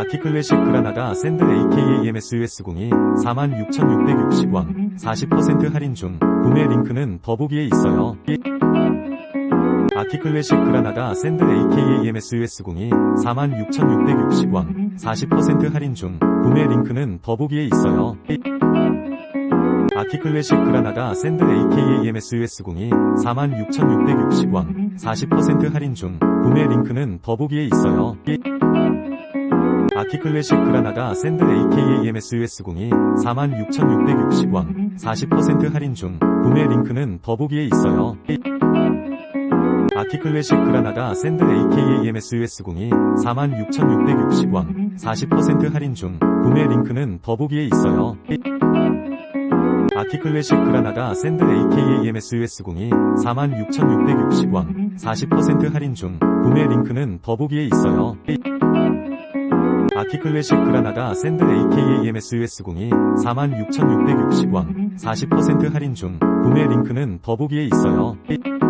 아키클래식 그라나다 샌들 AKAMS US02 46,660원 40% 할인 중 구매 링크는 더보기에 있어요. 아키클래식 그라나다 샌들 AKAMS US02 46,660원 40% 할인 중 구매 링크는 더보기에 있어요. 아키클래식 그라나다 샌들 AKAMS US02 46,660원 40% 할인 중 구매 링크는 더보기에 있어요. 아키클래식 그라나다 샌들 AKAMS US02 46,660원 40% 할인 중 구매 링크는 더보기에 있어요. 아키클래식 그라나다 샌들 AKAMS US02 46,660원 40% 할인 중 구매 링크는 더보기에 있어요. 아키클래식 그라나다 샌들 AKAMS US02 46,660원 40% 할인 중 구매 링크는 더보기에 있어요. 아키클래식 그라나다 샌들 AKAMS US02 46,660원 40% 할인 중 구매 링크는 더보기에 있어요. 아키클래식 그라나다 샌들 AKAMS US02 46,660원 40% 할인 중 구매 링크는 더보기에 있어요. 아키클래식 그라나다 샌들 AKAMS US02 46,660원 40% 할인 중 구매 링크는 더보기에 있어요.